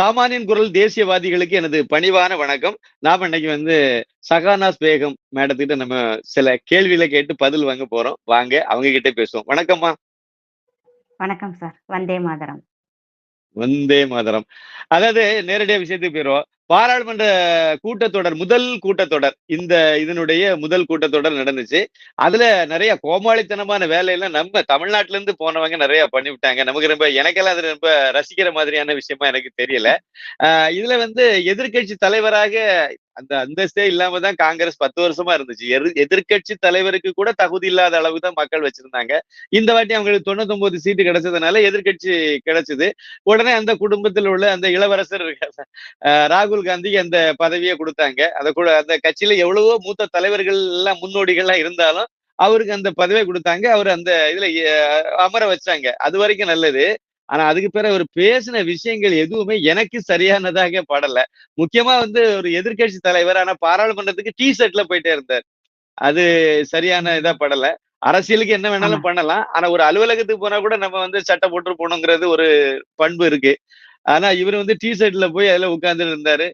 சாமானியன் குரல் தேசியவாதிகளுக்கு எனது பணிவான வணக்கம். நாம இன்னைக்கு வந்து சகானாஸ் பேகம் மேடத்திட்ட நம்ம சில கேள்விகளை கேட்டு பதில் வாங்க போறோம். வாங்க அவங்க கிட்ட பேசுவோம். வணக்கம்மா. வணக்கம் சார். வந்தே மாதரம். வந்தே மாதரம். அதாவது நேரடியா விஷயத்துக்கு போயிடுவோம் பாராளுமன்ற கூட்டத்தொடர் முதல் கூட்டத்தொடர் இந்த இதனுடைய முதல் கூட்டத்தொடர் நடந்துச்சு. அதுல நிறைய கோமாளித்தனமான வேலையெல்லாம் நம்ம தமிழ்நாட்டுல இருந்து போனவங்க நிறைய பண்ணிவிட்டாங்க. நமக்கு ரொம்ப எனக்கெல்லாம் அது ரொம்ப ரசிக்கிற மாதிரியான விஷயமா எனக்கு தெரியல. ஆஹ் இதுல வந்து எதிர்க்கட்சி தலைவராக அந்த அந்தஸ்தே இல்லாம தான் காங்கிரஸ் பத்து வருஷமா இருந்துச்சு. எரு எதிர்க்கட்சி தலைவருக்கு கூட தகுதி இல்லாத அளவுக்கு தான் மக்கள் வச்சிருந்தாங்க. இந்த வாட்டி அவங்களுக்கு தொண்ணூத்தி ஒன்பது சீட்டு கிடைச்சதுனால எதிர்க்கட்சி கிடைச்சது. உடனே அந்த குடும்பத்தில் உள்ள அந்த இளவரசர் ராகுல் காந்திக்கு அந்த பதவியை கொடுத்தாங்க. அதை கூட அந்த கட்சியில எவ்வளவோ மூத்த தலைவர்கள் எல்லாம் முன்னோடிகள்லாம் இருந்தாலும் அவருக்கு அந்த பதவியை கொடுத்தாங்க. அவர் அந்த இதுல அமர வச்சாங்க. அது வரைக்கும் நல்லது. ஆனா அதுக்கு பிறகு அவர் பேசின விஷயங்கள் எதுவுமே எனக்கு சரியானதாக படல. முக்கியமா வந்து ஒரு எதிர்க்கட்சி தலைவர் ஆனா பாராளுமன்றத்துக்கு டி ஷர்ட்ல போயிட்டே இருந்தார். அது சரியான இதா படல. அரசியலுக்கு என்ன வேணாலும் பண்ணலாம். ஆனா ஒரு அலுவலகத்துக்கு போனா கூட நம்ம வந்து சட்டை போட்டு போகணுங்கிறது ஒரு பண்பு இருக்கு. ஆனா இவர் வந்து டி ஷர்ட்ல போய் அதுல உட்கார்ந்து இருந்தாரு.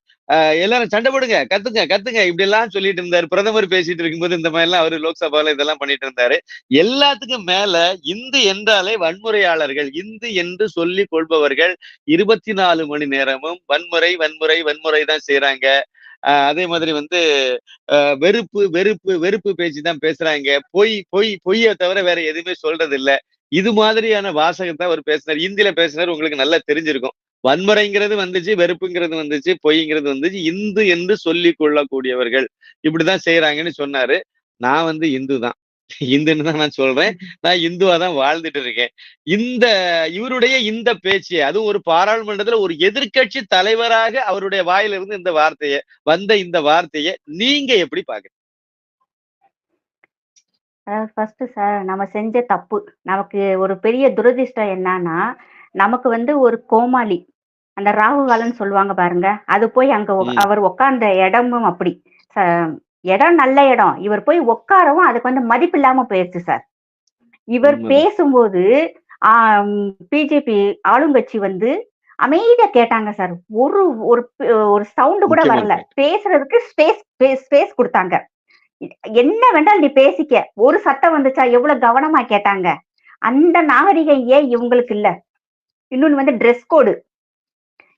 எல்லாரும் சண்டை போடுங்க கத்துங்க கத்துங்க இப்படி எல்லாம் சொல்லிட்டு இருந்தாரு. பிரதமர் பேசிட்டு இருக்கும்போது இந்த மாதிரி எல்லாம் அவரு லோக்சபால இதெல்லாம் பண்ணிட்டு இருந்தாரு. எல்லாத்துக்கும் மேல இந்து என்றாலே வன்முறையாளர்கள் இந்து என்று சொல்லி கொள்பவர்கள் இருபத்தி நாலு மணி நேரமும் வன்முறை வன்முறை வன்முறை தான் செய்யறாங்க அதே மாதிரி வந்து வெறுப்பு வெறுப்பு வெறுப்பு பேச்சு தான் பேசுறாங்க. பொய் பொய் பொய்யை தவிர வேற எதுவுமே சொல்றது இல்லை இது மாதிரியான வாசகத்தை அவர் பேசினார். இந்தியில பேசினார். உங்களுக்கு நல்லா தெரிஞ்சிருக்கும். வன்முறைங்கிறது வந்துச்சு வெறுப்புங்கிறது வந்துச்சு பொய்ங்கிறது வந்துச்சு இந்து என்று சொல்லி கொள்ளக்கூடியவர்கள் இப்படிதான் செய்யறாங்கன்னு சொன்னாரு. நான் வந்து இந்து தான். இந்துன்னு தான் நான் சொல்றேன். நான் இந்துவா தான் வாழ்ந்துட்டு இருக்கேன். இந்த இவருடைய இந்த பேச்சு அதுவும் ஒரு பாராளுமன்றத்துல ஒரு எதிர்க்கட்சி தலைவராக அவருடைய வாயிலிருந்து இந்த வார்த்தையை வந்த இந்த வார்த்தையை நீங்க எப்படி பாக்குறீங்க? அதாவது ஃபர்ஸ்ட் சார் நம்ம செஞ்ச தப்பு. நமக்கு ஒரு பெரிய துரதிர்ஷ்டம் என்னன்னா நமக்கு வந்து ஒரு கோமாளி அந்த ராகுகாலன்னு சொல்லுவாங்க பாருங்க. அது போய் அங்க. அவர் உட்கார்ந்த இடமும் அப்படி. இடம் நல்ல இடம். இவர் போய் உட்காரவும் அதுக்கு வந்து மதிப்பு இல்லாம போயிருச்சு சார். இவர். பேசும்போது பிஜேபி ஆளுங்கட்சி வந்து அமைதியா கேட்டாங்க சார். ஒரு ஒரு ஒரு சவுண்டு கூட வரல. பேசுறதுக்கு ஸ்பேஸ் ஸ்பேஸ் கொடுத்தாங்க. என்ன வேண்டாலும் நீ பேசிக்க. ஒரு சத்தம் வந்துச்சா? எவ்வளவு கவனமா கேட்டாங்க? அந்த நாகரிகம் ஏன் இவங்களுக்கு இல்ல? இன்னொன்னு வந்து ட்ரெஸ் கோடு.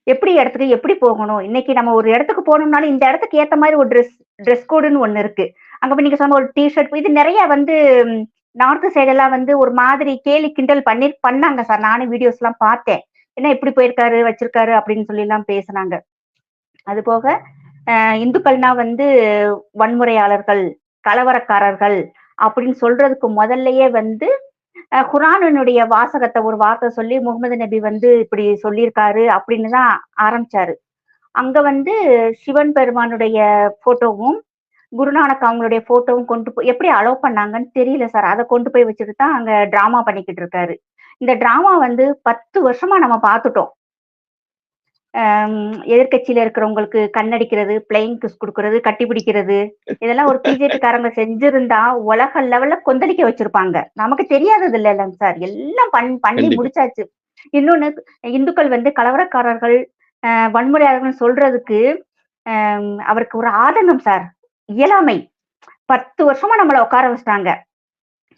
எப்படி இடத்துக்கு எப்படி போகணும்? இன்னைக்கு நம்ம ஒரு இடத்துக்கு போகணும்னாலும் இந்த இடத்துக்கு ஏத்த மாதிரி ஒரு ட்ரெஸ் ட்ரெஸ் கோடுன்னு ஒண்ணு இருக்கு. அங்க போய் நீங்க சொன்ன ஒரு டிஷர்ட் இது நிறைய வந்து நார்த் சைடெல்லாம் வந்து ஒரு மாதிரி கேலி கிண்டல் பண்ணி பண்ணாங்க சார் நானும் வீடியோஸ் எல்லாம் பார்த்தேன். என்ன இப்படி போயிருக்காரு வச்சிருக்காரு அப்படின்னு சொல்லி எல்லாம் பேசுனாங்க. அது போக இந்துக்கள்னா வந்து வன்முறையாளர்கள் கலவரக்காரர்கள் அப்படின்னு சொல்றதுக்கு முதல்லயே வந்து அஹ், வாசகத்தை ஒரு வார்த்தை சொல்லி முகமது நபி வந்து இப்படி சொல்லியிருக்காரு அப்படின்னு தான் ஆரம்பிச்சாரு. அங்க வந்து சிவன் பெருமானுடைய போட்டோவும் குருநானக் அவங்களுடைய போட்டோவும் கொண்டு போய் எப்படி அலோவ் பண்ணாங்கன்னு தெரியல சார். அதை கொண்டு போய் வச்சுட்டு தான் அங்க டிராமா பண்ணிக்கிட்டு இருக்காரு. இந்த டிராமா வந்து பத்து வருஷமா நம்ம பார்த்துட்டோம். எதிர்கட்சியில இருக்கிறவங்களுக்கு கண்ணடிக்கிறது பிளைங் கிஸ் கொடுக்கறது கட்டி பிடிக்கிறது. இதெல்லாம் ஒரு பிஜேபி காரங்க செஞ்சிருந்தா உலக லெவல்ல கொந்தளிக்க வச்சிருப்பாங்க. நமக்கு தெரியாதது இல்ல சார். எல்லாம் பண் பண்ணி. முடிச்சாச்சு. இன்னொன்னு இந்துக்கள் வந்து கலவரக்காரர்கள் வன்முறையாளர்கள் சொல்றதுக்கு அவருக்கு ஒரு ஆதங்கம் சார். இயலாமை. பத்து வருஷமா நம்மள உட்கார வச்சிட்டாங்க.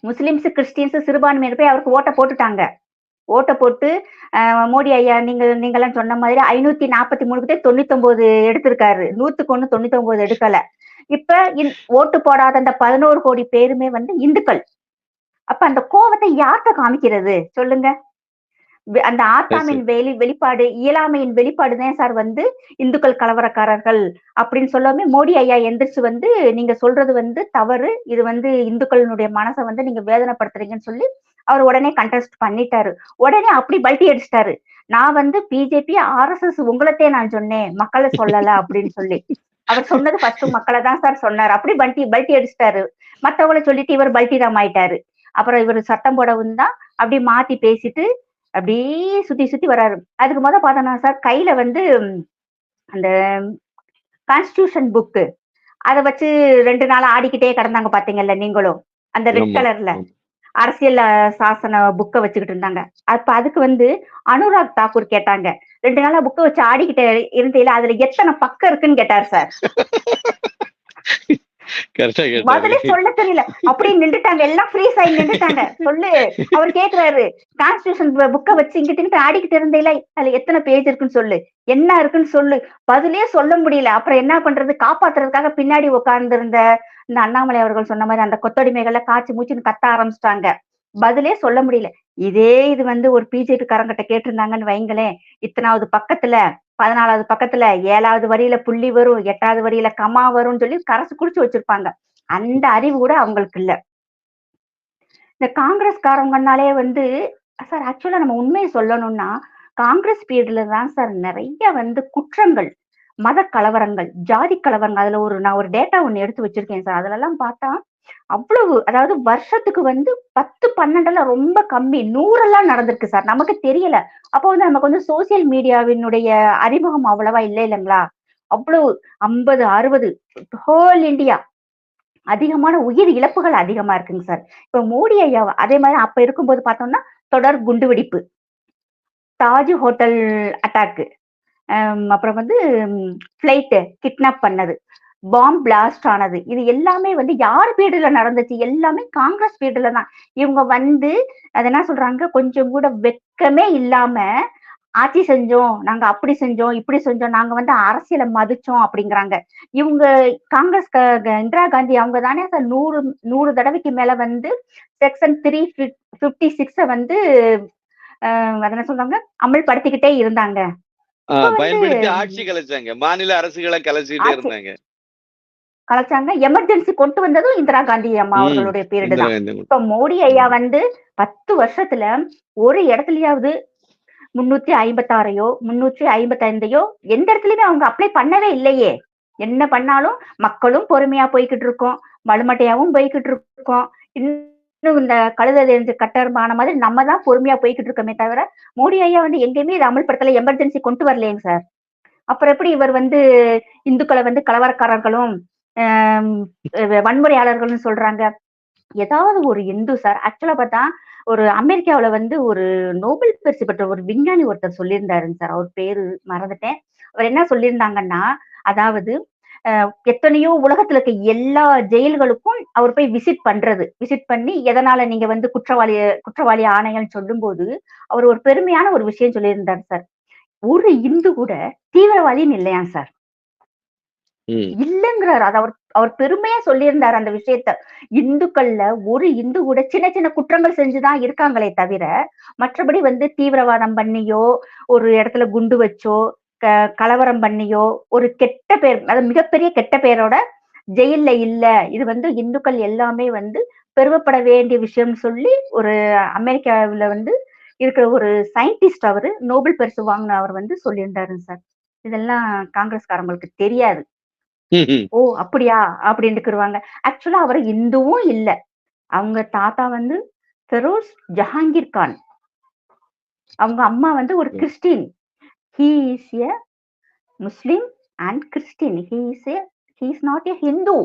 முஸ்லிம்ஸ் கிறிஸ்டியன்ஸ் சிறுபான்மையினர் போய் அவருக்கு ஓட்டை போட்டுட்டாங்க. ஓட்டை போட்டு மோடி ஐயா நீங்க நீங்கெல்லாம் சொன்ன மாதிரி ஐநூத்தி நாற்பத்தி மூணுக்கு தொண்ணூத்தி ஒன்பது எடுத்திருக்காரு. நூத்துக்கு ஒண்ணு தொண்ணூத்தி ஒன்பது எடுக்கல. இப்ப ஓட்டு போடாத அந்த பதினோரு கோடி பேருமே வந்து இந்துக்கள். அப்ப அந்த கோவத்தை யார்கிட்ட காமிக்கிறது? சொல்லுங்க. அந்த ஆத்தாமின் வெளி வெளிப்பாடு இயலாமையின் வெளிப்பாடு தான் சார் வந்து இந்துக்கள் கலவரக்காரர்கள் அப்படின்னு சொல்லாம மோடி ஐயா எந்திரிச்சு வந்து நீங்க சொல்றது வந்து தவறு. இது வந்து இந்துக்களினுடைய மனசை வந்து நீங்க வேதனைப்படுத்துறீங்கன்னு சொல்லி அவர் உடனே கண்டெஸ்ட் பண்ணிட்டாரு. உடனே அப்படி பல்ட்டி அடிச்சிட்டாரு. நான் வந்து பிஜேபி ஆர்எஸ்எஸ் உங்களத்தே நான் சொன்னேன். மக்களை சொல்லல அப்படின்னு சொல்லி. அவர் சொன்னது ஃபர்ஸ்ட் மக்களை தான் சார் சொன்னார். அப்படி பல்ட்டி பல்ட்டி அடிச்சிட்டாரு. மத்தவங்கள சொல்லிட்டு இவர் பல்ட்டி ராம் ஆயிட்டாரு. அப்புறம் இவர் சட்டம் போடவும் தான் அப்படி மாத்தி பேசிட்டு அப்படியே சுத்தி சுத்தி வராரு. அதுக்கு முத பார்த்தோம்னா சார் கையில வந்து அந்த கான்ஸ்டியூஷன் புக்கு அதை வச்சு ரெண்டு நாள் ஆடிக்கிட்டே கிடந்தாங்க பாத்தீங்கல்ல நீங்களும்? அந்த ரெட் கலர்ல. அரசியல் சாசன புக்கை வச்சுக்கிட்டு இருந்தாங்க. அப்ப அதுக்கு வந்து அனுராக் தாக்கூர் கேட்டாங்க. ரெண்டு நாளா புக்கை வச்சு ஆடிக்கிட்டு இருந்தையில அதுல எத்தனை பக்கம் இருக்குன்னு கேட்டார் சார். பதிலே சொல்ல தெரியல. அப்படியே நின்றுட்டாங்க. எல்லாம் ஃப்ரீஸ் ஆகி நின்றுட்டாங்க. சொல்லு. அவர் கேக்குறாரு. கான்ஸ்டியூஷன் புக்கை வச்சு இங்கிட்டு இங்கிட்டு ஆடிக்கிட்டு இருந்தேல அதுல எத்தனை பேஜ் இருக்குன்னு சொல்லு. என்ன இருக்குன்னு சொல்லு. பதிலே சொல்ல முடியல. அப்புறம் என்ன பண்றது? காப்பாத்துறதுக்காக பின்னாடி உட்கார்ந்து இருந்த இந்த அண்ணாமலை அவர்கள் சொன்ன மாதிரி அந்த கொத்தடிமைகளை காய்ச்சி மூச்சுன்னு கத்த ஆரம்பிச்சிட்டாங்க. பதிலே சொல்ல முடியல. இதே இது வந்து ஒரு பிஜேபி காரங்கிட்ட கேட்டிருந்தாங்கன்னு வைங்களேன். இத்தனாவது பக்கத்துல பதினாலாவது பக்கத்துல ஏழாவது வரியில புள்ளி வரும் எட்டாவது வரியில கமா வரும்னு சொல்லி கரசு குடிச்சு வச்சிருப்பாங்க. அந்த அறிவு கூட அவங்களுக்கு இல்ல. இந்த காங்கிரஸ்காரங்கனாலே வந்து சார் ஆக்சுவலா நம்ம உண்மையை சொல்லணும்னா காங்கிரஸ் பீரியட்ல தான் சார் நிறைய வந்து குற்றங்கள் மத கலவரங்கள் ஜாதி கலவரங்கள் அதுல ஒரு நான் ஒரு டேட்டா ஒண்ணு எடுத்து வச்சிருக்கேன் சார் அதுல எல்லாம் பார்த்தா அவ்வளவு அதாவது வருஷத்துக்கு வந்து பத்து பன்னெண்டுலாம் ரொம்ப கம்மி. நூறெல்லாம் நடந்திருக்கு சார். நமக்கு தெரியல. அப்போ வந்து நமக்கு வந்து சோசியல் மீடியாவினுடைய அறிமுகம் அவ்வளவா இல்லை இல்லைங்களா? அவ்வளவு ஐம்பது அறுபது ஹோல் இந்தியா அதிகமான உயிர் இழப்புகள் அதிகமா இருக்குங்க சார். இப்ப மோடி ஐயா அதே மாதிரி அப்ப இருக்கும்போது பார்த்தோம்னா தொடர் குண்டுவெடிப்பு தாஜ் ஹோட்டல் அட்டாக்கு அப்புறம் வந்து ஃபிளைட்டு கிட்னாப் பண்ணது. பாம் பிளாஸ்ட் ஆனது. இது எல்லாமே வந்து யார் பீரியட்ல நடந்துச்சு? எல்லாமே காங்கிரஸ் பீரியட்ல தான். இவங்க வந்து அது என்ன சொல்றாங்க? கொஞ்சம் கூட வெக்கமே இல்லாம ஆட்சி செஞ்சோம் நாங்க அப்படி செஞ்சோம் இப்படி செஞ்சோம் நாங்க வந்து அரசியலை மதிச்சோம் அப்படிங்கிறாங்க. இவங்க காங்கிரஸ் இந்திரா காந்தி அவங்க தானே சார் நூறு நூறு தடவைக்கு மேல வந்து செக்ஷன் த்ரீ பிப்டி சிக்ஸ வந்து என்ன சொல்றாங்க? அமல்படுத்திக்கிட்டே இருந்தாங்க. பயன்படுத்தி ஆட்சி கலைச்சாங்க. மாநில அரசுகளை கலைச்சிட்டே ஆட்சி- இருந்தாங்க. கலைச்சாங்க எமர்ஜென்சி கொண்டு வந்ததும் இந்திரா காந்தி அம்மா. அவர்களுடைய பீரியட் தான் இப்ப மோடி ஐயா வந்து பத்து வருஷத்துல ஒரு இடத்துலயாவது முன்னூத்தி ஐம்பத்தாறையோ முன்னூற்றி ஐம்பத்தைந்தையோ எந்த இடத்துலயுமே அவங்க அப்ளை பண்ணவே இல்லையே. என்ன பண்ணாலும் மக்களும் பொறுமையா போய்கிட்டு இருக்கோம். மழுமட்டையாவும் போய்கிட்டு இருக்கோம். இன்னும் இந்த கழுத தெரிஞ்சு கட்டருமான மாதிரி நம்ம தான் பொறுமையா போய்கிட்டு இருக்கோமே தவிர மோடி ஐயா வந்து எங்கேயுமே இதை அமல்படுத்தல எமர்ஜென்சி கொண்டு வரலையேங்க சார். அப்புறம் எப்படி இவர் வந்து இந்துக்களை வந்து கலவரக்காரர்களும் வன்முறையாளர்கள்னு சொல்றாங்க. ஏதாவது ஒரு இந்து சார் ஆக்சுவலா பார்த்தா ஒரு அமெரிக்காவுல வந்து ஒரு நோபல் பரிசு பெற்ற ஒரு விஞ்ஞானி ஒருத்தர் சொல்லியிருந்தாருங்க சார். அவர் பேரு மறந்துட்டேன். அவர் என்ன சொல்லியிருந்தாங்கன்னா அதாவது எத்தனையோ உலகத்துல இருக்க எல்லா ஜெயில்களுக்கும் அவர் போய் விசிட் பண்றது. விசிட் பண்ணி எதனால நீங்க வந்து குற்றவாளி குற்றவாளி சொல்லும் சொல்லும்போது அவர் ஒரு பெருமையான ஒரு விஷயம் சொல்லியிருந்தார் சார். ஒரு இந்து கூட தீவிரவாதின்னு இல்லையா சார்? இல்லைங்கிறார். அது அவர் அவர் பெருமையா சொல்லியிருந்தார் அந்த விஷயத்த. இந்துக்கள்ல ஒரு இந்து கூட சின்ன சின்ன குற்றங்கள் செஞ்சுதான் இருக்காங்களே தவிர மற்றபடி வந்து தீவிரவாதம் பண்ணியோ ஒரு இடத்துல குண்டு வச்சோ க- கலவரம் பண்ணியோ ஒரு கெட்ட பேர் அது மிகப்பெரிய கெட்ட பேரோட ஜெயில்ல இல்ல. இது வந்து இந்துக்கள் எல்லாமே வந்து பெருமைப்பட வேண்டிய விஷயம்னு சொல்லி ஒரு அமெரிக்காவுல வந்து இருக்கிற ஒரு சயின்டிஸ்ட் அவரு நோபல் பரிசு வாங்கின அவர் வந்து சொல்லியிருந்தாரு சார். இதெல்லாம் காங்கிரஸ்காரங்களுக்கு தெரியாது. ஓ அப்படியா? அப்படின்ட்டுக்குருவாங்க ஆக்சுவலா அவர் இந்துவும் இல்ல. அவங்க தாத்தா வந்து ஃபெரோஸ் ஜஹாங்கீர் கான். அவங்க அம்மா வந்து ஒரு. Christian. He is a Muslim and Christian. He is a he is not a Hindu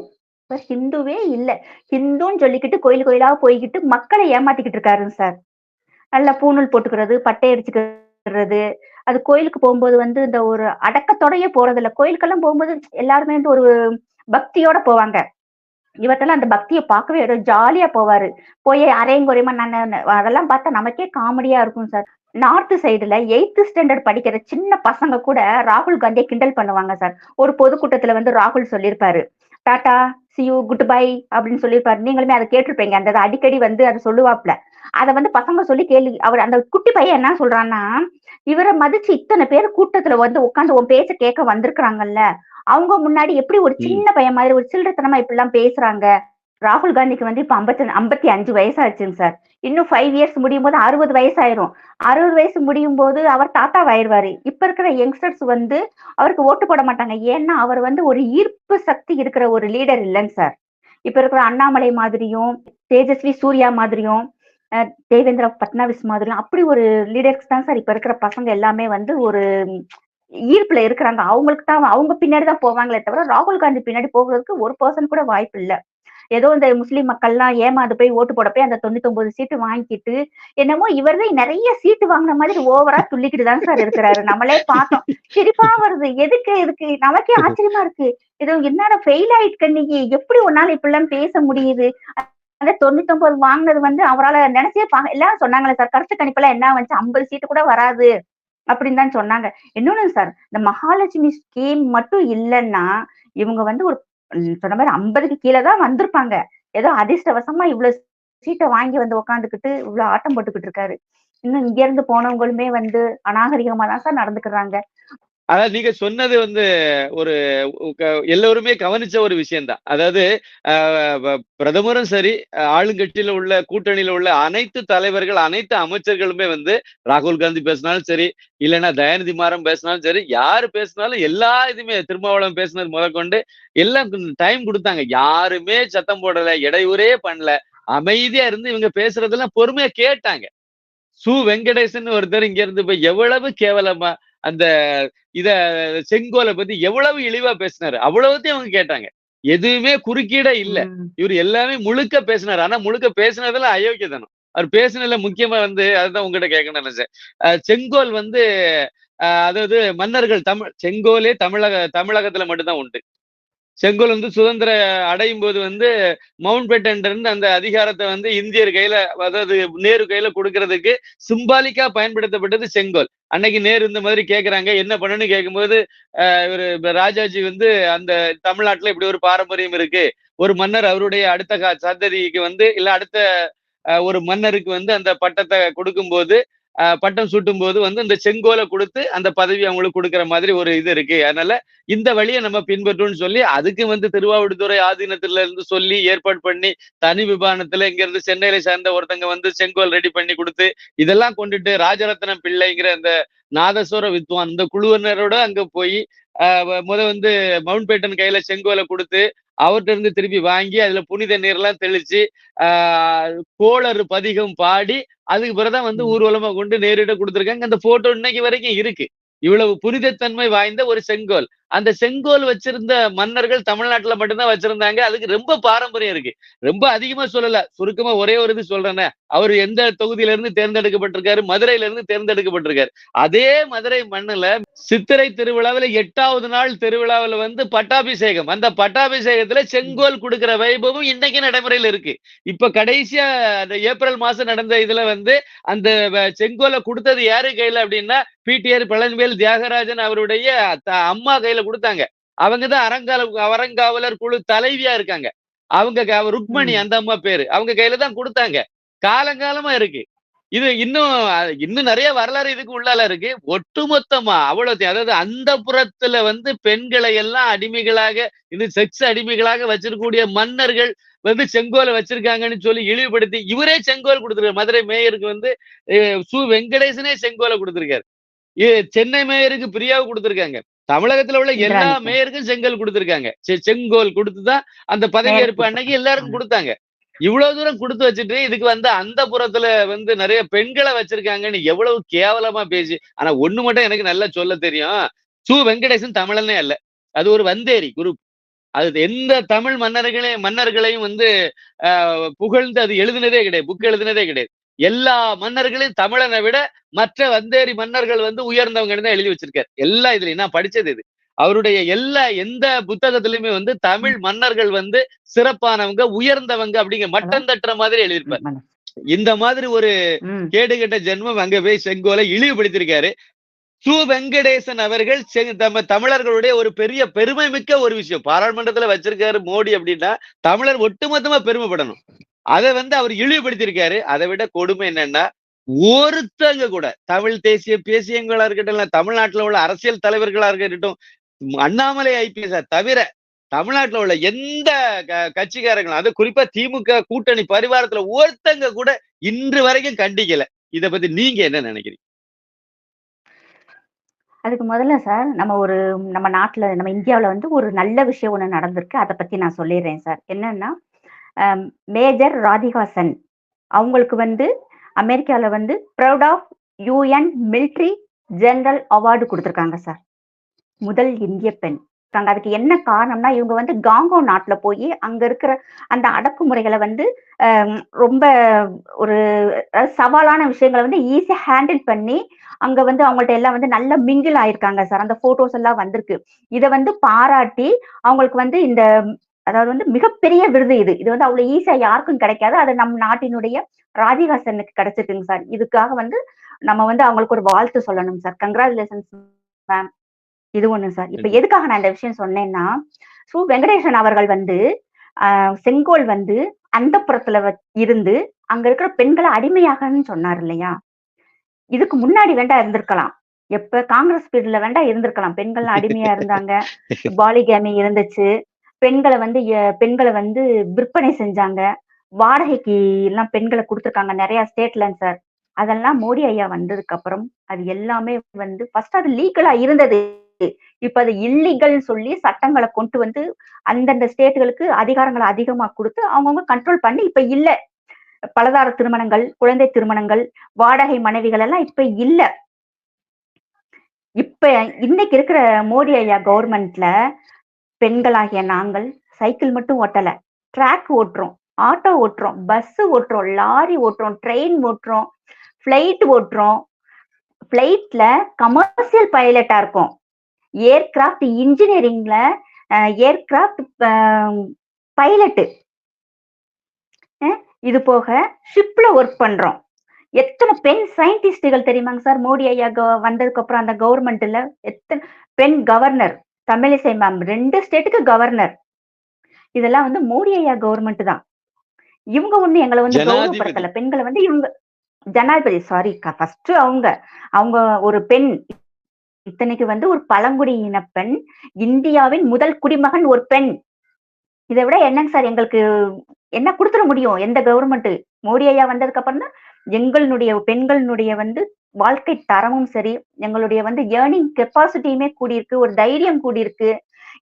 இவர் ஹிந்துவே இல்ல. ஹிந்துன்னு சொல்லிக்கிட்டு கோயில் கோயிலா போய்கிட்டு மக்களை ஏமாத்திக்கிட்டு இருக்காருங்க சார். நல்லா பூணூல் போட்டுக்கிறது பட்டை அடிச்சுக்கிறது அது கோயிலுக்கு போகும்போது வந்து இந்த ஒரு அடக்கத்தோடயே போறது இல்லை கோயிலுக்கெல்லாம் போகும்போது எல்லாருமே வந்து ஒரு பக்தியோட போவாங்க. இவர்ட்டெல்லாம் அந்த பக்தியை பார்க்கவே ஏதோ ஜாலியா போவாரு. போய் அரையும் குறையுமா நான் அதெல்லாம் பார்த்தா நமக்கே காமெடியா இருக்கும் சார். நார்த் சைடுல எயித்து ஸ்டாண்டர்ட் படிக்கிற சின்ன பசங்க கூட ராகுல் காந்தியை கிண்டல் பண்ணுவாங்க சார். ஒரு பொதுக்கூட்டத்துல வந்து ராகுல் சொல்லியிருப்பாரு. டாட்டா சியூ குட் பை அப்படின்னு சொல்லியிருப்பாரு. நீங்களுமே அதை கேட்டிருப்பீங்க. அந்த அடிக்கடி வந்து அதை சொல்லுவாப்ல அதை வந்து பசங்க சொல்லி கேள்வி அவர் அந்த குட்டி பையன் என்ன சொல்றான்னா இவரை மதிச்சு இத்தனை பேர் கூட்டத்துல வந்து உட்காந்து உன் பேச்ச கேட்க வந்திருக்கிறாங்கல்ல. அவங்க முன்னாடி எப்படி ஒரு சின்ன பையன் மாதிரி ஒரு சில்லறத்தனமா இப்படி எல்லாம் பேசுறாங்க? ராகுல் காந்திக்கு வந்து இப்ப ஐம்பத்தி ஐம்பத்தி அஞ்சு வயசாச்சுங்க சார். இன்னும் ஃபைவ் இயர்ஸ் முடியும் போது அறுபது வயசாயிரும். அறுபது வயசு முடியும் போது அவர் தாத்தாவாயிருவாரு. இப்ப இருக்கிற யங்ஸ்டர்ஸ் வந்து அவருக்கு ஓட்டு போட மாட்டாங்க. ஏன்னா அவர் வந்து ஒரு ஈர்ப்பு சக்தி இருக்கிற ஒரு லீடர் இல்லைங்க சார். இப்ப இருக்கிற அண்ணாமலை மாதிரியும் தேஜஸ்வி சூர்யா மாதிரியும் தேவேந்திர பட்னாவிஸ் மாதிரியும் அப்படி ஒரு லீடர்ஸ் தான் சார் இப்ப இருக்கிற பசங்க எல்லாமே வந்து ஒரு ஈர்ப்புல இருக்கிறாங்க. அவங்களுக்கு தான் அவங்க பின்னாடி தான் போவாங்களே தவிர ராகுல் காந்தி பின்னாடி போகிறதுக்கு ஒரு பர்சன் கூட வாய்ப்பு இல்லை. ஏதோ இந்த முஸ்லீம் மக்கள்லாம் ஏமாந்து போய் ஓட்டு போட போய் அந்த தொண்ணூத்தி ஒன்பது சீட்டு வாங்கிட்டு என்னமோ இவர் நிறைய சீட்டு வாங்கின மாதிரி ஓவரா துள்ளிக்கிட்டு தான் சார் இருக்கிறாரு. நம்மளே பார்த்தோம். சிரிப்பா வருது. எதுக்கு இதுக்கு? நமக்கே ஆச்சரியமா இருக்கு. இது என்னடா ஃபெயில் ஆயிட்டு நீங்க எப்படி உன்னால இப்படிலாம் பேச முடியுது? அந்த தொண்ணூத்தி ஒன்பது வாங்கினது வந்து அவரால் நினைச்சே பா எல்லாரும் சொன்னாங்களே சார் கருத்து கணிப்பெல்லாம் என்ன வந்து ஐம்பது சீட்டு கூட வராது அப்படின்னு தான் சொன்னாங்க. இன்னொன்னு சார் இந்த மகாலட்சுமி ஸ்கீம் மட்டும் இல்லைன்னா இவங்க வந்து ஒரு சொன்ன மாதிரி ஐம்பதுக்கு கீழே தான் வந்திருப்பாங்க. ஏதோ அதிர்ஷ்டவசமா இவ்வளவு சீட்டை வாங்கி வந்து உக்காந்துக்கிட்டு இவ்வளவு ஆட்டம் போட்டுக்கிட்டு இருக்காரு. இன்னும் இங்க இருந்து போனவங்களுமே வந்து அநாகரிகமா தான் சார் நடந்துக்கிறாங்க. அதாவது நீங்க சொன்னது வந்து ஒரு எல்லோருமே கவனிச்ச ஒரு விஷயம்தான். அதாவது பிரதமரும் சரி ஆளுங்கட்சியில உள்ள கூட்டணியில உள்ள அனைத்து தலைவர்கள் அனைத்து அமைச்சர்களுமே வந்து ராகுல் காந்தி பேசினாலும் சரி இல்லைன்னா தயாநிதி மாறம் பேசினாலும் சரி யாரு பேசினாலும் எல்லா இதுமே திருமாவளவன் பேசினது முதற்கொண்டு எல்லாம் டைம் கொடுத்தாங்க. யாருமே சத்தம் போடல இடையூறே பண்ணல. அமைதியா இருந்து இவங்க பேசுறதெல்லாம் பொறுமையா கேட்டாங்க. சு. வெங்கடேசன் ஒருத்தர் இங்க இருந்து போய் எவ்வளவு கேவலமா அந்த இத செங்கோலை பத்தி எவ்வளவு இழிவா பேசினாரு அவ்வளவுத்தையும் அவங்க கேட்டாங்க. எதுவுமே குறுக்கீட இல்ல. இவர் எல்லாமே முழுக்க பேசினாரு. ஆனா முழுக்க பேசினதுல அயோக்கியதனம் அவர் பேசினதுல முக்கியமா வந்து அதுதான் உங்ககிட்ட கேட்கணும்னு நினைச்சேன். செங்கோல் வந்து அதாவது மன்னர்கள் தமிழ் செங்கோலே தமிழக தமிழகத்துல மட்டும்தான் உண்டு. செங்கோல் வந்து சுதந்திர அடையும் போது வந்து மவுண்ட் பேட்டன் இருந்து அந்த அதிகாரத்தை வந்து இந்தியர் கையில அதாவது நேரு கையில கொடுக்கறதுக்கு சிம்பாலிக்கா பயன்படுத்தப்பட்டது செங்கோல். அன்னைக்கு நேரு இந்த மாதிரி கேட்கறாங்க என்ன பண்ணணும்னு கேட்கும்போது இவர் ராஜாஜி வந்து அந்த தமிழ்நாட்டுல இப்படி ஒரு பாரம்பரியம் இருக்கு. ஒரு மன்னர் அவருடைய அடுத்த சந்ததிக்கு வந்து இல்ல அடுத்த ஒரு மன்னருக்கு வந்து அந்த பட்டத்தை கொடுக்கும்போது பட்டம் சூட்டும் போது வந்து இந்த செங்கோலை கொடுத்து அந்த பதவி அவங்களுக்கு கொடுக்குற மாதிரி ஒரு இது இருக்கு. அதனால இந்த வழியை நம்ம பின்பற்றோம்னு சொல்லி அதுக்கு வந்து திருவாவடுதுறை ஆதீனத்துல இருந்து சொல்லி ஏற்பாடு பண்ணி தனி விமானத்துல இங்க இருந்து சென்னையில சேர்ந்த ஒருத்தங்க வந்து செங்கோல் ரெடி பண்ணி கொடுத்து இதெல்லாம் கொண்டுட்டு ராஜரத்னம் பிள்ளைங்கிற அந்த நாதஸ்வர வித்வான் இந்த குழுவினரோட அங்க போய் முத வந்து மவுண்ட் பேட்டன் கையில செங்கோலை கொடுத்து அவர்கிட்ட இருந்து திருப்பி வாங்கி அதுல புனித நீர்லாம் தெளிச்சு கோளறு பதிகம் பாடி அதுக்கு பிறகுதான் வந்து ஊர்வலமா கொண்டு நேரிட கொடுத்துருக்காங்க. அந்த போட்டோ இன்னைக்கு வரைக்கும் இருக்கு. இவ்வளவு புனிதத்தன்மை வாய்ந்த ஒரு செங்கோல். அந்த செங்கோல் வச்சிருந்த மன்னர்கள் தமிழ்நாட்டுல மட்டும்தான் வச்சிருந்தாங்க. அதுக்கு ரொம்ப பாரம்பரியம் இருக்கு. ரொம்ப அதிகமா சொல்லல. சுருக்கமா ஒரே ஒரு இது சொல்றேன்னு அவர் எந்த தொகுதியில இருந்து தேர்ந்தெடுக்கப்பட்டிருக்காரு? மதுரையில இருந்து தேர்ந்தெடுக்கப்பட்டிருக்காரு. அதே மதுரை மண்ணுல சித்திரை திருவிழாவில் எட்டாவது நாள் திருவிழாவில் வந்து பட்டாபிஷேகம். அந்த பட்டாபிஷேகத்துல செங்கோல் கொடுக்கிற வைபவம் இன்னைக்கு நடைமுறையில் இருக்கு. இப்ப கடைசியா அந்த ஏப்ரல் மாசம் நடந்த இதுல வந்து அந்த செங்கோலை கொடுத்தது யாரு கையில அப்படின்னா பிடிஆர் பழனிவேல் தியாகராஜன் அவருடைய அம்மா கையில கொடுத்தாங்க. அவங்கதான் அரங்கால அரங்காவலர் குழு தலைவியா இருக்காங்க. அவங்க ருக்மணி அந்த அம்மா பேரு. அவங்க கையில தான் கொடுத்தாங்க. காலங்காலமா இருக்கு. இது இன்னும் இன்னும் நிறைய வரலாறு இதுக்கு உள்ளால இருக்கு. ஒட்டுமொத்தமா அவ்வளவு அதாவது அந்த புறத்துல வந்து பெண்களை எல்லாம் அடிமைகளாக இது செக்ஸ் அடிமைகளாக வச்சிருக்கக்கூடிய மன்னர்கள் வந்து செங்கோலை வச்சிருக்காங்கன்னு சொல்லி இழிவுபடுத்தி இவரே செங்கோல் கொடுத்துருக்காரு. மதுரை மேயருக்கு வந்து சு வெங்கடேசனே செங்கோலை கொடுத்திருக்காரு. சென்னை மேயருக்கு பிரியாவு கொடுத்திருக்காங்க. தமிழகத்துல உள்ள எல்லா மேயருக்கும் செங்கல் கொடுத்திருக்காங்க. செங்கோல் கொடுத்துதான் அந்த பதவியேற்பு அன்னைக்கு எல்லாருக்கும் கொடுத்தாங்க. இவ்வளவு தூரம் கொடுத்து வச்சுட்டு இதுக்கு வந்து அந்த புறத்துல வந்து நிறைய பெண்களை வச்சிருக்காங்கன்னு எவ்வளவு கேவலமா பேசி ஆனா ஒண்ணு மட்டும் எனக்கு நல்லா சொல்ல தெரியும். சு. வெங்கடேசன் தமிழனே அல்ல. அது ஒரு வந்தேரி குரூப். அது எந்த தமிழ் மன்னர்களையும் மன்னர்களையும் வந்து புகழ்ந்து அது எழுதினதே கிடையாது புக் எழுதினதே கிடையாது. எல்லா மன்னர்களையும் தமிழனை விட மற்ற வந்தேரி மன்னர்கள் வந்து உயர்ந்தவங்கன்னு தான் எழுதி வச்சிருக்காரு. எல்லா இதுலயும் நான் படிச்சது இது. அவருடைய எல்லா எந்த புத்தகத்திலுமே வந்து தமிழ் மன்னர்கள் வந்து சிறப்பானவங்க உயர்ந்தவங்க அப்படிங்கிற மட்டம் தட்டுற மாதிரி எழுதியிருப்பார். இந்த மாதிரி ஒரு கேடுகட்ட ஜென்மம் அங்க போய் செங்கோலை இழிவுபடுத்திருக்காரு சு. வெங்கடேசன் அவர்கள் நம்ம தமிழர்களுடைய ஒரு பெரிய பெருமை மிக்க ஒரு விஷயம். பாராளுமன்றத்துல வச்சிருக்காரு மோடி அப்படின்னா தமிழர் ஒட்டுமொத்தமா பெருமைப்படணும். அதை வந்து அவர் இழிவுபடுத்தியிருக்காரு. அதை விட கொடுமை என்னன்னா ஒருத்தங்க கூட தமிழ் தேசிய பேசியங்களா இருக்கட்டும் தமிழ்நாட்டுல உள்ள அரசியல் தலைவர்களா இருக்கட்டும் அண்ணாமலை ஐபிஎஸ் தவிர தமிழ்நாட்டுல உள்ள எந்த கட்சிக்காரங்களும் அது குறிப்பா திமுக கூட்டணி பரிவாரத்துல ஒருத்தங்க கூட இன்று வரைக்கும் கண்டிக்கல. இத பத்தி நீங்க என்ன நினைக்கிறீங்க? அதுக்கு முதல்ல சார் நம்ம ஒரு நம்ம நாட்டுல நம்ம இந்தியாவில வந்து ஒரு நல்ல விஷயம் ஒண்ணு நடந்திருக்கு. அதை பத்தி நான் சொல்லிடுறேன் சார். என்னன்னா மேஜர் ராதிகாசன். அவங்களுக்கு வந்து அமெரிக்காவில் வந்து proud of UN military general award கொடுத்துருக்காங்க சார் முதல் இந்திய பெண். இருக்காங்க அதுக்கு என்ன காரணம்னா இவங்க வந்து காங்கோ நாட்டில் போய் அங்க இருக்கிற அந்த அடக்குமுறைகளை வந்து ரொம்ப ஒரு சவாலான விஷயங்களை வந்து ஈஸியாக ஹேண்டில் பண்ணி அங்க வந்து அவங்கள்ட்ட எல்லாம் வந்து நல்ல மிங்கிள் ஆயிருக்காங்க சார் அந்த போட்டோஸ் எல்லாம் வந்திருக்கு. இதை வந்து பாராட்டி அவங்களுக்கு வந்து இந்த அதாவது வந்து மிகப்பெரிய விருது இது. இது வந்து அவ்வளவு ஈஸியா யாருக்கும் கிடைக்காது. அது நம் நாட்டினுடைய ராதிகாசனுக்கு கிடைச்சிருக்குங்க சார். இதுக்காக வந்து நம்ம வந்து அவங்களுக்கு ஒரு வாழ்த்து சொல்லணும் சார். கங்க்ராச்சுலேஷன்ஸ் மேம் இது ஒண்ணு சார். இப்ப எதுக்காக நான் இந்த விஷயம் சொன்னேன்னா சு வெங்கடேசன் அவர்கள் வந்து செங்கோல் வந்து அந்த புறத்துல இருந்து அங்க இருக்கிற பெண்களை அடிமையாகன்னு சொன்னார் இல்லையா? இதுக்கு முன்னாடி வேண்டா இருந்திருக்கலாம். எப்ப காங்கிரஸ் பீரியட்ல வேண்டா இருந்திருக்கலாம். பெண்கள் அடிமையா இருந்தாங்க. பாலிகேமி இருந்துச்சு. பெண்களை வந்து பெண்களை வந்து விற்பனை செஞ்சாங்க. வாடகைக்கு எல்லாம் பெண்களை கொடுத்துருக்காங்க. நிறைய ஸ்டேட்ல சார் அதெல்லாம் மோடி ஐயா வந்ததுக்கு அப்புறம் அது எல்லாமே வந்து ஃபர்ஸ்ட் அது லீகலா இருந்தது. இப்ப அது இல்லீகல் சொல்லி சட்டங்களை கொண்டு வந்து அந்தந்த ஸ்டேட்டுகளுக்கு அதிகாரங்களை அதிகமா கொடுத்து அவங்கவுங்க கண்ட்ரோல் பண்ணி இப்ப இல்ல. பலதார திருமணங்கள் குழந்தை திருமணங்கள் வாடகை மனைவிகள் எல்லாம் இப்ப இல்ல. இப்ப இன்னைக்கு இருக்கிற மோடி ஐயா கவர்மெண்ட்ல பெண்களாகிய நாங்கள் சைக்கிள் மட்டும் ஓட்டல. ட்ராக் ஓட்டுறோம் ஆட்டோ ஓட்டுறோம் பஸ் ஓட்டுறோம் லாரி ஓட்டுறோம் ட்ரெயின் ஓட்டுறோம் ஃப்ளைட் ஓட்டுறோம். ஃப்ளைட்ல கமர்ஷியல் பைலட்டா இருக்கும். ஏர்கிராஃப்ட் இன்ஜினியரிங்ல ஏர்கிராஃப்ட் பைலட்டு இது போக ஷிப்ல ஒர்க் பண்றோம். எத்தனை பெண் சயின்டிஸ்டுகள் தெரியுமாங்க சார்? மோடி ஐயா வந்ததுக்கு அப்புறம் அந்த கவர்மெண்ட்ல எத்தனை பெண் கவர்னர் தமிழிசை மேம் ரெண்டு ஸ்டேட்டுக்கு கவர்னர் இதெல்லாம் வந்து மோடி ஐயா கவர்மெண்ட் தான். இவங்க ஒண்ணு எங்களை வந்து. கௌரவப்படுத்தல. பெண்களை வந்து இவங்க ஜனாதிபதி சாரி ஃபர்ஸ்ட் அவங்க அவங்க ஒரு பெண் இத்தனைக்கு வந்து ஒரு பழங்குடியின பெண் இந்தியாவின் முதல் குடிமகன் ஒரு பெண். இதை விட என்னங்க சார் எங்களுக்கு என்ன கொடுத்துட முடியும்? எந்த கவர்மெண்ட் மோடி ஐயா வந்ததுக்கு அப்புறம் தான் எங்களுடைய பெண்களுடைய வந்து வாழ்க்கை தரமும் சரி எங்களுடைய வந்து ஏர்னிங் கெப்பாசிட்டியுமே கூடியிருக்கு ஒரு தைரியம் கூடியிருக்கு.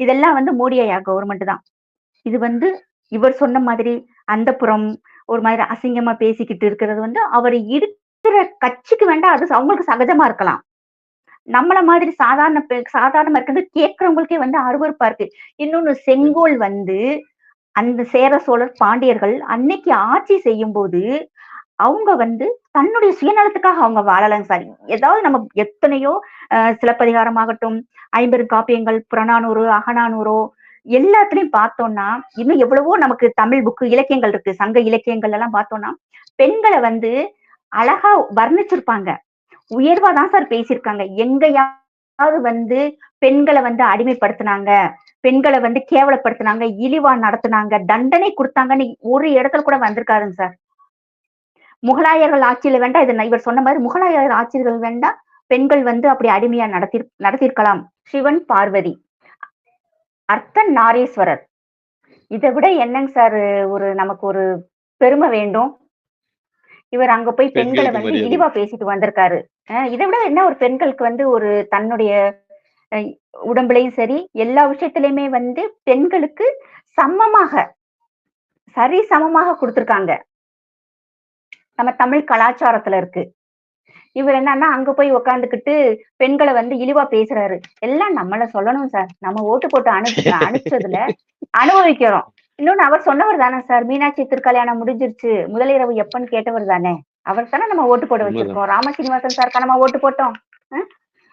இதெல்லாம் வந்து மோடி ஐயா கவர்மெண்ட் தான். இது வந்து இவர் சொன்ன மாதிரி அந்த புறம் ஒரு மாதிரி அசிங்கமா பேசிக்கிட்டு இருக்கிறது வந்து அவர் இருக்கிற கட்சிக்கு வேண்டாம் அது அவங்களுக்கு சகஜமா இருக்கலாம். நம்மள மாதிரி சாதாரண சாதாரணமா இருக்கிறது கேட்கறவங்களுக்கே வந்து அருவறுப்பா இருக்கு. இன்னொன்னு செங்கோல் வந்து அந்த சேர சோழர் பாண்டியர்கள் அன்னைக்கு ஆட்சி செய்யும் போது அவங்க வந்து தன்னுடைய சுயநலத்துக்காக அவங்க வாழலங்க சார். ஏதாவது நம்ம எத்தனையோ சிலப்பதிகாரமாகட்டும் ஐம்பெரும் காப்பியங்கள் புறநானூறு அகநானூறோ எல்லாத்துலயும் பார்த்தோம்னா இன்னும் எவ்வளவோ நமக்கு தமிழ் புக்கு இலக்கியங்கள் இருக்கு. சங்க இலக்கியங்கள் எல்லாம் பார்த்தோம்னா பெண்களை வந்து அழகா வர்ணிச்சிருப்பாங்க. உயர்வா தான் சார் பேசியிருக்காங்க. எங்கயாவது வந்து பெண்களை வந்து அடிமைப்படுத்தினாங்க பெண்களை வந்து கேவலப்படுத்தினாங்க இழிவா நடத்துனாங்க தண்டனை கொடுத்தாங்கன்னு ஒரு இடத்துல கூட வந்திருக்காருங்க சார். முகலாயர்கள் ஆட்சியில வேண்டாம் இது இவர் சொன்ன மாதிரி முகலாயர் ஆட்சிகள் வேண்டாம் பெண்கள் வந்து அப்படி அடிமையா நடத்தி நடத்திருக்கலாம் சிவன் பார்வதி. அர்த்தன் நாரீஸ்வரர். இதை விட என்னங்க சார் ஒரு நமக்கு ஒரு பெருமை வேண்டும். இவர் அங்க போய் பெண்களை வந்து. இழிவா பேசிட்டு வந்திருக்காரு. அஹ் இதை விட என்ன ஒரு பெண்களுக்கு வந்து ஒரு தன்னுடைய உடம்புலையும் சரி எல்லா விஷயத்திலயுமே வந்து பெண்களுக்கு சமமாக சரி சமமாக கொடுத்திருக்காங்க. நம்ம தமிழ் கலாச்சாரத்துல இருக்கு. இவர் என்னன்னா அங்க போய் உக்காந்துக்கிட்டு பெண்களை வந்து இழிவா பேசுறாரு. எல்லாம் நம்மள சொல்லணும் சார். நம்ம ஓட்டு போட்டு அனுப்பி அனுப்பிச்சதுல அனுபவிக்கிறோம். இன்னொன்னு அவர் சொன்னவர் தானே சார். மீனாட்சி திருக்கல்யாணம் முடிஞ்சிருச்சு. முதலிரவு எப்பன்னு கேட்டவர் தானே. அவர் தானே நம்ம ஓட்டு போட. வச்சிருக்கோம். ராமசீனிவாசன் சார் நம்ம ஓட்டு போட்டோம்?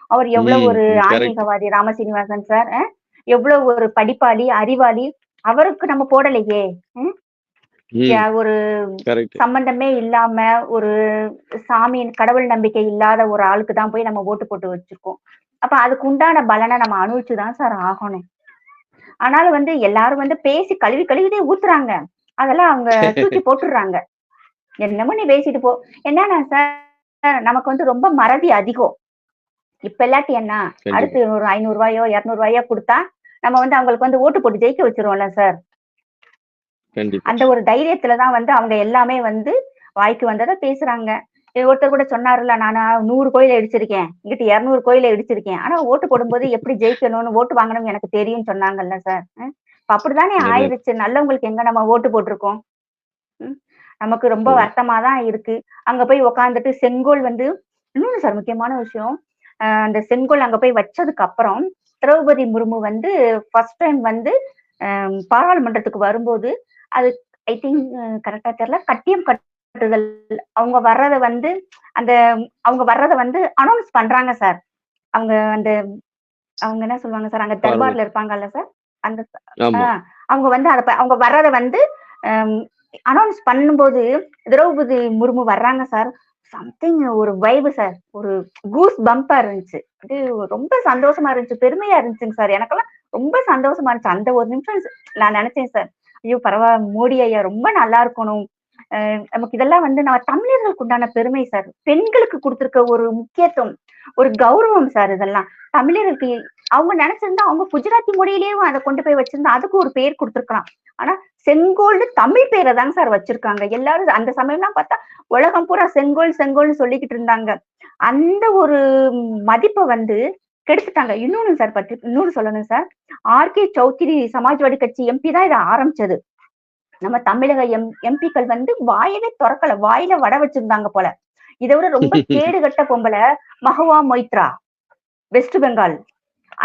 அவர் எவ்வளவு ஒரு. ஆன்மீகவாதி ராமசீனிவாசன் சார். அஹ்? எவ்வளவு ஒரு படிப்பாளி அறிவாளி. அவருக்கு நம்ம போடலையே. ஒரு. சம்பந்தமே இல்லாம ஒரு சாமி கடவுள் நம்பிக்கை இல்லாத ஒரு ஆளுக்கு தான் போய் நம்ம ஓட்டு போட்டு வச்சிருக்கோம். அப்ப அதுக்கு உண்டான பலனை நம்ம அனுபவிச்சுதான் சார் ஆகணும். ஆனாலும் வந்து எல்லாரும் வந்து பேசி கழுவி கழுவிதே ஊத்துறாங்க. அதெல்லாம் அவங்க தூக்கி போட்டுடுறாங்க என்னமோ நீ பேசிட்டு போ. என்னன்னா சார் நமக்கு வந்து ரொம்ப மறதி அதிகம். இப்ப இல்லாட்டி என்ன. அடுத்து ஒரு ஐநூறு ரூபாயோ இருநூறு ரூபாயோ கொடுத்தா நம்ம வந்து அவங்களுக்கு வந்து ஓட்டு போட்டு ஜெயிக்க வச்சிருவோம்ல சார். அந்த ஒரு தைரியத்துல தான் வந்து அவங்க எல்லாமே வந்து வாய்க்கு வந்ததை பேசுறாங்க. ஒருத்தர் கூட சொன்னாருல்ல நான் நூறு கோயில இடிச்சிருக்கேன். இங்கிட்டு இருநூறு கோயில இடிச்சிருக்கேன். ஆனா ஓட்டு போடும்போது எப்படி ஜெயிக்கணும்னு ஓட்டு வாங்கணும்னு எனக்கு தெரியும் சொன்னாங்கல்ல சார். அப்படிதானே. ஆயிருச்சு. நல்லவங்களுக்கு எங்க நம்ம ஓட்டு போட்டிருக்கோம்? நமக்கு ரொம்ப. வருத்தமா தான் இருக்கு. அங்க போய் உக்காந்துட்டு செங்கோல் வந்து இன்னொன்னு சார் முக்கியமான விஷயம். ஆஹ் அந்த செங்கோல் அங்க போய் வச்சதுக்கு அப்புறம் திரௌபதி முர்மு வந்து ஃபர்ஸ்ட் டைம் வந்து பாராளுமன்றத்துக்கு வரும்போது அது ஐ திங்க் கரெக்டா தெரியல. கட்டியம் கட்டுதல். அவங்க வர்றத வந்து அந்த அவங்க வர்றத வந்து அனௌன்ஸ் பண்றாங்க சார் அவங்க அந்த அவங்க என்ன சொல்லுவாங்க சார் அங்க தர்பார்ல இருப்பாங்கல்ல சார் அந்த அவங்க வந்து அத அவங்க வர்றத வந்து அனௌன்ஸ் பண்ணும்போது திரௌபதி முர்மு வர்றாங்க சார் சம்திங் ஒரு வைபு சார் ஒரு கூஸ் பம்பா இருந்துச்சு. அது ரொம்ப சந்தோஷமா இருந்துச்சு. பெருமையா இருந்துச்சுங்க சார் எனக்கெல்லாம் ரொம்ப சந்தோஷமா இருந்துச்சு. அந்த ஒரு நிமிஷம் நான் நினைச்சேன் சார் ஐயோ பரவாயில்ல மோடி ஐயா ரொம்ப நல்லா இருக்கணும். நமக்கு இதெல்லாம் வந்து நம்ம தமிழர்களுக்கு உண்டான பெருமை சார். பெண்களுக்கு கொடுத்திருக்க ஒரு முக்கியத்துவம் ஒரு கௌரவம் சார் இதெல்லாம். தமிழர்களுக்கு அவங்க நினைச்சிருந்தா அவங்க குஜராத்தி மொழியிலேயும் அதை கொண்டு போய் வச்சிருந்தா அதுக்கு ஒரு பேர் கொடுத்துருக்கலாம். ஆனா செங்கோல்னு தமிழ் பேரை தாங்க சார் வச்சிருக்காங்க. எல்லாரும் அந்த சமயம்லாம் பார்த்தா உலகம் பூரா செங்கோல் செங்கோல்னு சொல்லிக்கிட்டு இருந்தாங்க. அந்த ஒரு மதிப்பை வந்து கெடுத்துட்டாங்க. இன்னொன்னு சார் பற்றி இன்னொன்னு சொல்லணும் சார் ஆர்கே சௌத்ரி சமாஜ்வாடி கட்சி எம்பி தான் இதை ஆரம்பிச்சது. நம்ம தமிழக எம் எம்பிக்கள் வந்து வாயவே திறக்கல வாயில வட வச்சிருந்தாங்க போல. இதை விட ரொம்ப கேடுகட்ட பொம்பளை மஹுவா மொய்த்ரா வெஸ்ட் பெங்கால்.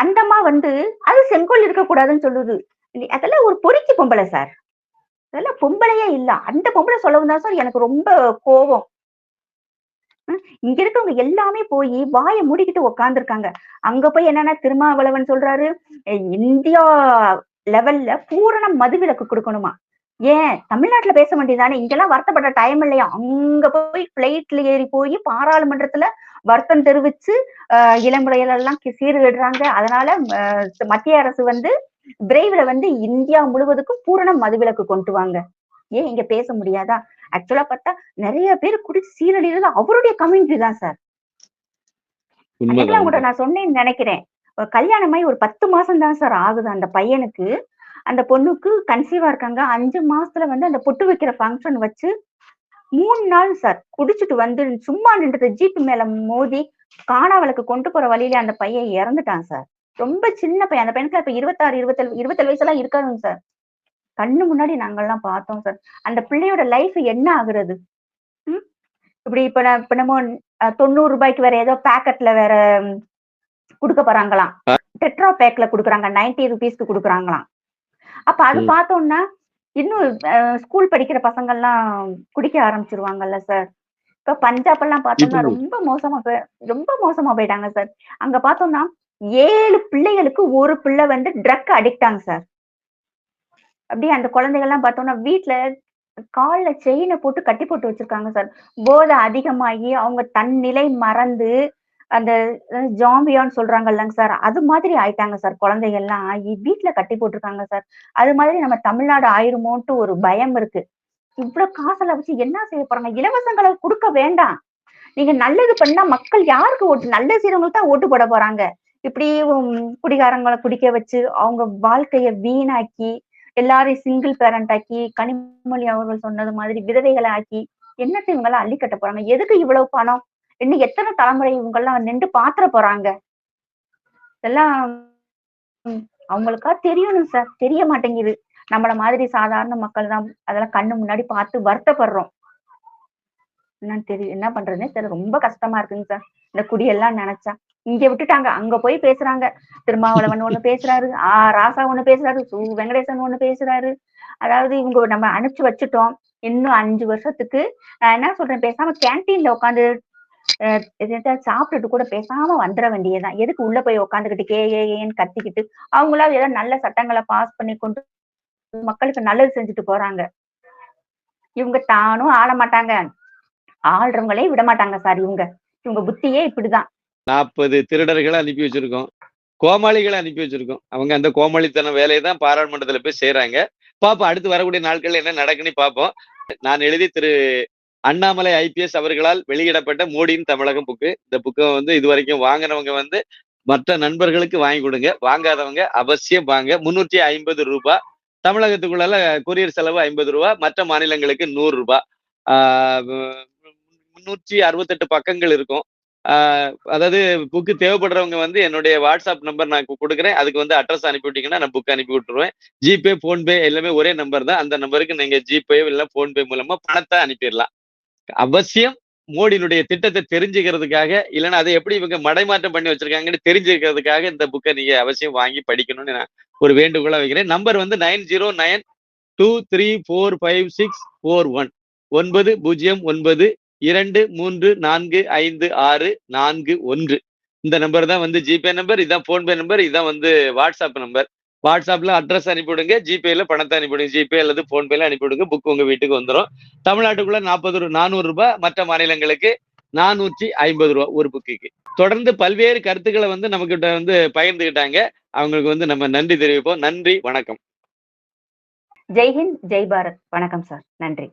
அந்தம்மா வந்து அது செங்கோல் இருக்கக்கூடாதுன்னு சொல்லுது. அதெல்லாம் ஒரு பொறுக்கி பொம்பளை சார் அதெல்லாம் பொம்பளையே இல்ல. அந்த பொம்பளை சொல்லவும் தான் சார் எனக்கு ரொம்ப கோபம். இங்க இருக்கவங்க எல்லாமே போய் வாயை மூடிக்கிட்டு உக்காந்துருக்காங்க. அங்க போய் என்னன்னா திருமாவளவன் சொல்றாரு இந்தியா லெவல்ல பூரண மதுவிலக்கு கொடுக்கணுமா? ஏன்? தமிழ்நாட்டுல பேச வேண்டியதானே இங்கெல்லாம் வருத்தப்பட்ட டைம் இல்லையா? அங்க போய் பிளைட்ல ஏறி போய் பாராளுமன்றத்துல வருத்தம் தெரிவிச்சு ஆஹ் இளமுறையில எல்லாம் கி- அதனால மத்திய அரசு வந்து விரைவில் வந்து இந்தியா முழுவதுக்கும் பூரண மதுவிலக்கு கொண்டு வாங்க. ஏன் இங்க பேச முடியாதா? ஆக்சுவலா பார்த்தா நிறைய பேர் குடிச்சு சீரழிறது அவருடைய கம்யூனிட்டி தான் சார் உண்மைதான் நான் சொன்னேன்னு நினைக்கிறேன். கல்யாணமாயி ஒரு பத்து மாசம் தான் சார் ஆகுது. அந்த பையனுக்கு அந்த பொண்ணுக்கு கன்சீவா இருக்காங்க. அஞ்சு மாசத்துல வந்து அந்த பொட்டு வைக்கிற ஃபங்க்ஷன் வச்சு மூணு நாள் சார் குடிச்சிட்டு வந்து சும்மா நின்றது ஜீப் மேல மோதி காணாவளுக்கு கொண்டு போற வழியில அந்த பையன் இறந்துட்டான் சார் ரொம்ப சின்ன பையன். அந்த பையனுக்கு இப்ப இருபத்தாறு இருபத்தேழு இருபத்தேழு வயசுலாம் இருக்காதுங்க சார் கண்ணு முன்னாடி நாங்கெல்லாம் பார்த்தோம் சார். அந்த பிள்ளையோட லைஃப் என்ன ஆகுறது? இப்படி இப்ப நான் இப்ப நம்ம தொண்ணூறு ரூபாய்க்கு வேற ஏதோ பேக்கெட்ல வேற கொடுக்க போறாங்களாம். டெட்ரா பேக்ல குடுக்குறாங்க. நைன்டி ருபீஸ்க்கு குடுக்குறாங்களாம். அப்ப அது. பார்த்தோம்னா இன்னும் ஸ்கூல் படிக்கிற பசங்க எல்லாம் குடிக்க ஆரம்பிச்சிருவாங்கல்ல சார். இப்ப பஞ்சாப் எல்லாம் பார்த்தோம்னா ரொம்ப மோசமா போய் ரொம்ப மோசமா போயிட்டாங்க சார். அங்க பார்த்தோம்னா ஏழு பிள்ளைகளுக்கு ஒரு பிள்ளை வந்து ட்ரக் அடிக்டாங்க சார். அப்படியே அந்த குழந்தைகள்லாம் பார்த்தோம்னா வீட்டுல கால்ல செயினை போட்டு கட்டி போட்டு வச்சிருக்காங்க சார். போதை அதிகமாகி அவங்க தன்னிலை மறந்து அந்த ஜாம்பியான்னு சொல்றாங்கல்லங்க சார். அது மாதிரி ஆயிட்டாங்க சார். குழந்தைகள்லாம் ஆகி வீட்டுல கட்டி போட்டிருக்காங்க சார். அது மாதிரி நம்ம தமிழ்நாடு ஆயிருமோன்ட்டு ஒரு பயம் இருக்கு. இவ்வளவு காசுல வச்சு என்ன செய்ய போறாங்க? இலவசங்களை கொடுக்க வேண்டாம். நீங்க நல்லது பண்ணா மக்கள் யாருக்கு ஓட்டு? நல்ல செய்யறவங்களுக்கு தான் ஓட்டு போட போறாங்க. இப்படி குடிகாரங்களை குடிக்க வச்சு அவங்க வாழ்க்கைய வீணாக்கி எல்லாரையும் சிங்கிள் பேரண்ட் ஆக்கி கனிமொழி அவர்கள் சொன்னது மாதிரி விதவைகளை ஆக்கி என்னத்தை இவங்கெல்லாம் அள்ளி கட்ட போறாங்க? எதுக்கு இவ்வளவு பணம்? இன்னும் எத்தனை தலைமுறை இவங்க எல்லாம் நின்று பாத்திர போறாங்க? இதெல்லாம் அவங்களுக்கா தெரியணும் சார் தெரிய மாட்டேங்குது. நம்மள மாதிரி சாதாரண மக்கள் தான் அதெல்லாம் கண்ணு முன்னாடி பார்த்து வருத்தப்படுறோம். என்னன்னு தெரியும் என்ன பண்றதுன்னே தெரியல. ரொம்ப கஷ்டமா இருக்குங்க சார் இந்த குடியெல்லாம் நினைச்சா. இங்க விட்டுட்டாங்க. அங்க போய் பேசுறாங்க. திருமாவளவன் ஒண்ணு பேசுறாரு. ஆ ராசா ஒண்ணு பேசுறாரு. சு வெங்கடேசன் ஒண்ணு பேசுறாரு. அதாவது இவங்க நம்ம அனுப்பிச்சு வச்சுட்டோம். இன்னும் அஞ்சு வருஷத்துக்கு. நான் என்ன சொல்றேன்? பேசாம கேன்டீன்ல உட்காந்து சாப்பிட்டுட்டு கூட பேசாம வந்துட வேண்டியதுதான். எதுக்கு உள்ள போய் உட்காந்துக்கிட்டு கே ஏ ஏன்னு கத்திக்கிட்டு அவங்களா ஏதாவது நல்ல சட்டங்களை பாஸ் பண்ணி கொண்டு மக்களுக்கு நல்லது செஞ்சுட்டு போறாங்க. இவங்க தானும் ஆள மாட்டாங்க. ஆள்றவங்களே விட மாட்டாங்க சார் இவங்க. இவங்க புத்தியே இப்படிதான். நாற்பது திருடர்களை அனுப்பி வச்சிருக்கோம். கோமாளிகளை அனுப்பி வச்சிருக்கோம். அவங்க அந்த கோமாளித்தன வேலையை தான் பாராளுமன்றத்தில் போய் செய்யறாங்க பார்ப்போம் அடுத்து வரக்கூடிய நாட்களில் என்ன நடக்குன்னு பார்ப்போம் நான் எழுதி திரு அண்ணாமலை ஐபிஎஸ் அவர்களால் வெளியிடப்பட்ட மோடியின் தமிழகம் புக்கு. இந்த புக்கை வந்து இது வரைக்கும் வாங்கினவங்க வந்து மற்ற நண்பர்களுக்கு வாங்கி கொடுங்க. வாங்காதவங்க அவசியம் வாங்க. முன்னூற்றி ஐம்பது ரூபாய் தமிழகத்துக்குள்ள கொரியர் செலவு ஐம்பது ரூபா. மற்ற மாநிலங்களுக்கு நூறு ரூபாய் முன்னூற்றி அறுபத்தெட்டு பக்கங்கள் இருக்கும். அதாவது புக்கு தேவைப்படுறவங்க வந்து என்னுடைய வாட்ஸ்அப் நம்பர் நான் கொடுக்குறேன். அதுக்கு வந்து அட்ரஸ் அனுப்பி விட்டீங்கன்னா நான் புக் அனுப்பி விட்டுருவேன். ஜிபே போன்பே எல்லாமே ஒரே நம்பர் தான். அந்த நம்பருக்கு நீங்க ஜிபே இல்லை போன்பே மூலமா பணத்தை அனுப்பிடலாம். அவசியம் மோடியினுடைய திட்டத்தை தெரிஞ்சுக்கிறதுக்காக இல்லைன்னா அதை எப்படி இவங்க மடைமாற்றம் பண்ணி வச்சிருக்காங்கன்னு தெரிஞ்சுக்கிறதுக்காக இந்த புக்கை நீங்க அவசியம் வாங்கி படிக்கணும்னு நான் ஒரு வேண்டுகோளா வைக்கிறேன். நம்பர் வந்து nine zero nine two three four five six four one ஒன்பது பூஜ்ஜியம் ஒன்பது இரண்டு மூன்று நான்கு ஐந்து ஆறு நான்கு ஒன்று. இந்த நம்பர் தான் வந்து ஜிபே நம்பர் இதான் போன்பே நம்பர் இதான் வந்து வாட்ஸ்அப் நம்பர் வாட்ஸ்அப்ல அட்ரஸ் அனுப்பிவிடுங்க ஜிபேல பணத்தை அனுப்பிவிடுங்க ஜிபே அல்லது போன்பேல அனுப்பிவிடுங்க புக் உங்க வீட்டுக்கு வந்துடும் தமிழ்நாட்டுக்குள்ள நாற்பது நானூறு ரூபாய் மற்ற மாநிலங்களுக்கு நானூற்றி ஐம்பது ரூபா ஒரு புக்குக்கு தொடர்ந்து பல்வேறு கருத்துக்களை வந்து நமக்கிட்ட வந்து பகிர்ந்துகிட்டாங்க. அவங்களுக்கு வந்து நம்ம நன்றி தெரிவிப்போம். நன்றி வணக்கம். ஜெய்ஹிந்த் ஜெய் பாரத். வணக்கம் சார். நன்றி.